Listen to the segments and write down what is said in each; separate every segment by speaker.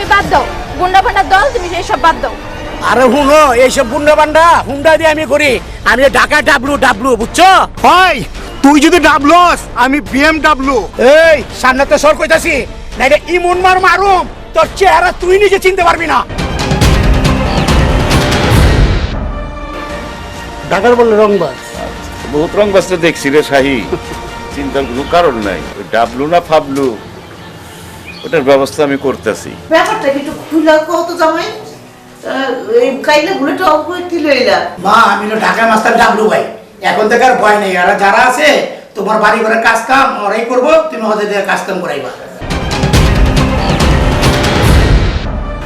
Speaker 1: তুমি বাদ দাও। গুন্ডা ফান্ডার দল তুমি এসব বাদ দাও।
Speaker 2: আরে হুনো এইসব বুন্ডা বান্ডা হুন্ডা দিয়ে আমি করি। আমি ঢাকা ডাবলু ডাবলু বুঝছ?
Speaker 3: হয় তুই যদি ডাবলস আমি বিএমডাব্লিউ
Speaker 2: এই সামনে তো সর কইতাছি নাইলে ইমন মার মারুম তোর চেহারা তুই নিজে চিনতে পারবি না। ঢাকার বলে রংবাজ
Speaker 4: বহুত রং বাসটা দেখছি রে শাহি। চিন্তার কোনো কারণ নাই। ডাবলু না ফাবলু। ওটার ব্যবস্থা আমি করতেছি।
Speaker 5: ব্যাপারটা কি? একটু খুলে কত জামাই। এই কাইলে বুলেট অফ করে কি লইলা?
Speaker 2: মা আমি হলো ঢাকার মাস্টার ডাবলু ভাই। এখন থেকে আর ভয় নেই। আর যারা আছে তোমার বাড়ি ঘরে কাজ কাম ওরাই করব। তুমি ওদের দিয়ে কাজ কাম করাইবা।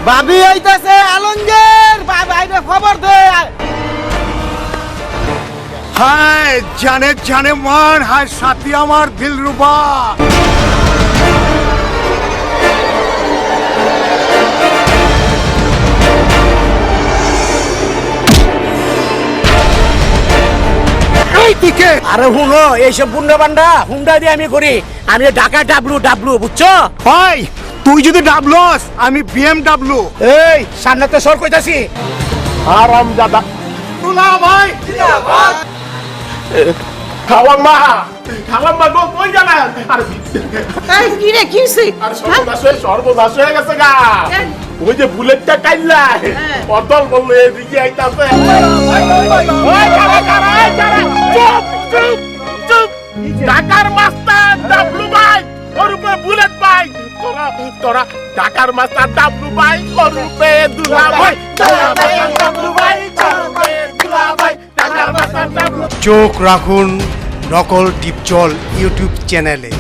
Speaker 3: ভাবি আইতাছে আলমগীর। বাইরে খবর দে। হায় জানে জানে মান। হায় সাথী আমার দিলরুবা। এই দিকে
Speaker 2: আরে হুনো এইসব বুন্ডা বান্ডা হুন্ডা দিয়ে আমি করি আমি ঢাকা ডাবলু ডাবলু বুঝছ
Speaker 3: হয় তুই যদি ডাবলস আমি বিএমডাব্লিউ
Speaker 2: এই সামনে তো সর কইতাছি
Speaker 3: আরাম দাদা তুলা ভাই
Speaker 6: মা গো কই জানা আর
Speaker 5: এই কি রে কি হইছে
Speaker 6: সর্বনাশ হয়ে সর্বনাশ হয়ে গেছে গা ওই যে বুলেটটা কাইলা অদল বললে এদিকে আইতাছে ঢাকার মাস্টার ডাবলু ভাই ওর উপরে বুলেট ভাই। তোরা তোরা ঢাকার মাস্টার ডাবলু ভাই ওর উপরে দুলা ভাই। ডাবলু ভাই
Speaker 3: চোখ রাখুন নকল টিপচল ইউটিউব চ্যানেলে।